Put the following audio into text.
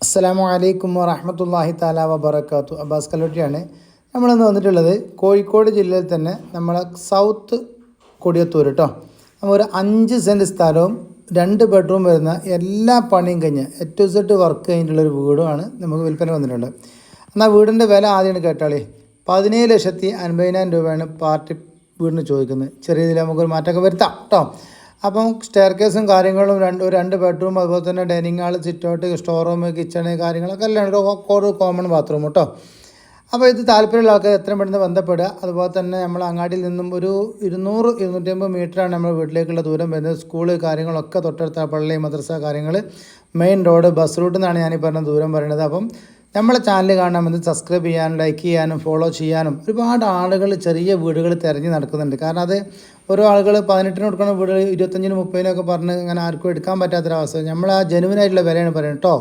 അസ്സലാമു അലൈക്കും വറഹമത്തല്ലാഹി താല വബർക്കാത്തു അബ്ബാസ് കലോട്ടിയാണ് നമ്മളിന്ന് വന്നിട്ടുള്ളത് കോഴിക്കോട് ജില്ലയിൽ തന്നെ നമ്മളെ സൗത്ത് കൊടിയത്തൂർ കേട്ടോ ഒരു അഞ്ച് സെന്റ് സ്ഥലവും രണ്ട് ബെഡ്റൂം വരുന്ന എല്ലാ പണിയും കഴിഞ്ഞ് ഏറ്റവും സെറ്റ് വർക്ക് കഴിഞ്ഞിട്ടുള്ളൊരു വീടുമാണ് നമുക്ക് വിൽപ്പന വന്നിട്ടുണ്ട്. എന്നാൽ വീടിന്റെ വില ആദ്യമാണ് കേട്ടാളേ. പതിനേഴ് ലക്ഷത്തി അൻപതിനായിരം രൂപയാണ് പാർട്ടി വീടിന് ചോദിക്കുന്നത്. ചെറിയ രീതിയിൽ നമുക്കൊരു മാറ്റമൊക്കെ വരുത്താം കേട്ടോ അപ്പം സ്റ്റെയർ കേസും കാര്യങ്ങളും രണ്ട് രണ്ട് ബെഡ്റൂം അതുപോലെ തന്നെ dining hall sitout store room kitchen കാര്യങ്ങളൊക്കെ എല്ലാം ഒരു ഒരു കോമൺ ബാത്റൂം കേട്ടോ അപ്പോൾ ഇത് താല്പര്യമുള്ള ആൾക്കാർ എത്രയും പെട്ടെന്ന് ബന്ധപ്പെടുക. അതുപോലെ തന്നെ നമ്മൾ അങ്ങാടിയിൽ നിന്നും ഒരു ഇരുന്നൂറ് ഇരുന്നൂറ്റമ്പത് മീറ്ററാണ് നമ്മൾ വീട്ടിലേക്കുള്ള ദൂരം വരുന്നത്. സ്കൂൾ കാര്യങ്ങളൊക്കെ തൊട്ടടുത്ത പള്ളി മദ്രസ കാര്യങ്ങൾ മെയിൻ റോഡ് ബസ് റൂട്ടിൽ നിന്നാണ് ഞാൻ പറഞ്ഞ ദൂരം പറയുന്നത് അപ്പം നമ്മളെ ചാനൽ കാണണമെന്ന് സബ്സ്ക്രൈബ് ചെയ്യാനും ലൈക്ക് ചെയ്യാനും ഫോളോ ചെയ്യാനും ഒരുപാട് ആളുകൾ ചെറിയ വീടുകൾ തിരഞ്ഞ് നടക്കുന്നുണ്ട്. കാരണം അത് ഓരോ ആളുകൾ പതിനെട്ടിന് കൊടുക്കുന്ന വീടുകൾ ഇരുപത്തഞ്ചിന് മുപ്പതിനൊക്കെ പറഞ്ഞ് അങ്ങനെ ആർക്കും എടുക്കാൻ പറ്റാത്തൊരവസ്ഥ. നമ്മൾ ആ ജനുവിനായിട്ടുള്ള വിലയാണ് പറയുന്നത് കേട്ടോ